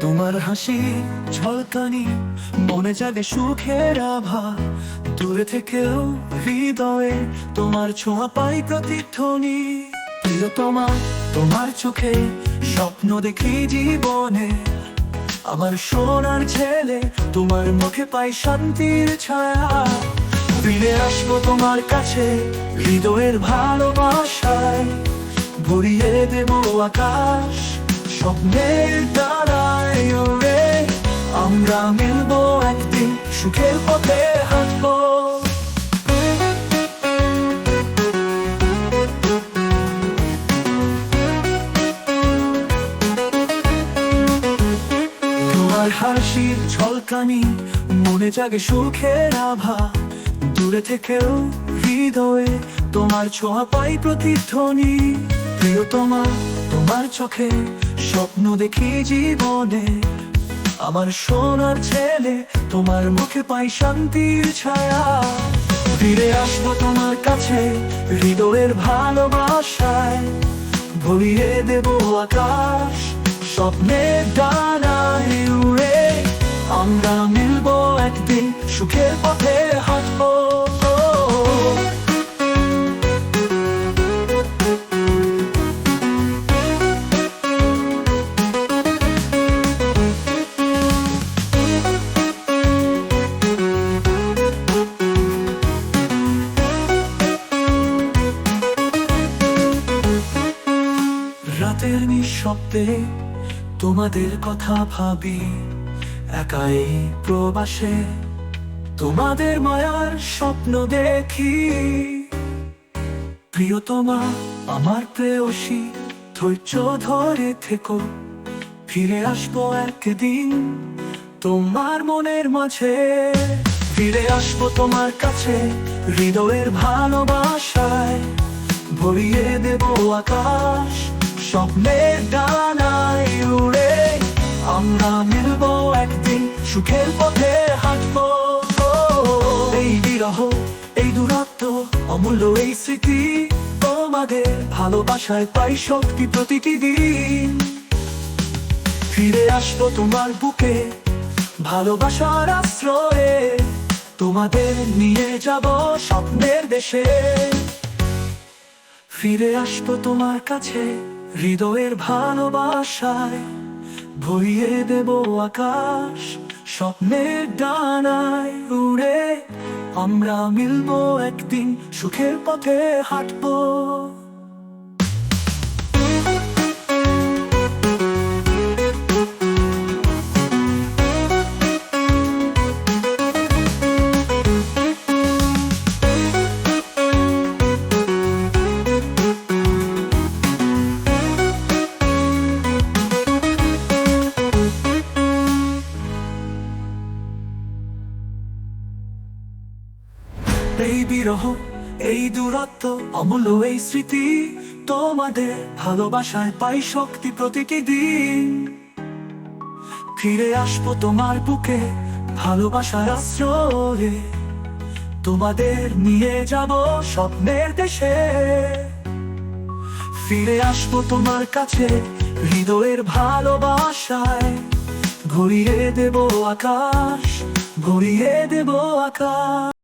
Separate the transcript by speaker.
Speaker 1: তোমার হাসি, ঝলকানি, মনে জাগে সুখের আভা। দূরে থেকেও হৃদয়ে তোমার ছোঁয়া পাই প্রতিধ্বনি। প্রিয় তোমার তোমার চোখে স্বপ্ন দেখি জীবনে। আমার সোনার ছেলে, তোমার মুখে পাই শান্তির ছায়া। ফিরে আসব তোমার কাছে, হৃদয়ের ভালোবাসায়। ভরিয়ে দেব আকাশ, স্বপ্নের দ্বারায় ওরে আমরা মিলবো একদিন সুখের পথে হাঁটবো তোমার হাসির ঝলকানি মনে জাগে সুখের আভা। দূরে থেকেও হৃদয়ে তোমার ছোঁয়া পাই প্রতিধ্বনি। প্রিয় তোমার তোমার চোখে স্বপ্ন দেখি জীবনে। আমার সোনার ছেলে, তোমার মুখে পাই শান্তির ছায়া। ফিরে আসব তোমার কাছে, হৃদয়ের ভালোবাসায়। ভরিয়ে দেব আকাশ, স্বপ্নের ডানায় উড়ে। আমরা মিলবো একদিন সুখের পথে। নিঃশব্দে তোমাদের কথা ভাবি, একাই প্রবাসে। তোমাদের মায়ার স্বপ্ন দেখি। প্রিয়তমা, আমার প্রেয়সী, ধৈর্য ধরে থেকো। ফিরে আসব একদিন তোমার মনের মাঝে। ফিরে আসব তোমার কাছে হৃদয়ের ভালোবাসায়। ভরিয়ে দেব আকাশ স্বপ্নের ডানায় উড়ে। আমরা মিলবো একদিন সুখের পথে হাঁটবো। এই বিরহ, এই দূরত্ব, অমূল্য এই স্মৃতি তোমাদের ভালোবাসায় পাই শক্তি প্রতিটি দিন। ফিরে আসব তোমার বুকে, ভালোবাসার আশ্রয়ে। তোমাদের নিয়ে যাব স্বপ্নের দেশে। ফিরে আসব তোমার কাছে হৃদয়ের ভালোবাসায় ভরিয়ে দেব আকাশ স্বপ্নের ডানায় উড়ে আমরা মিলবো একদিন সুখের পথে হাঁটবো। এই বিরহ এই দূরত্ব, অমূল্য এই স্মৃতি। তোমাদের ভালোবাসায় পাই শক্তি প্রতিটি দিন। ফিরে আসব তোমার বুকে, ভালোবাসার আশ্রয়ে। তোমাদের নিয়ে যাব স্বপ্নের দেশে। ফিরে আসব তোমার কাছে, হৃদয়ের ভালোবাসায়। ঘুরিয়ে দেব আকাশ, ঘুরিয়ে দেব আকাশ।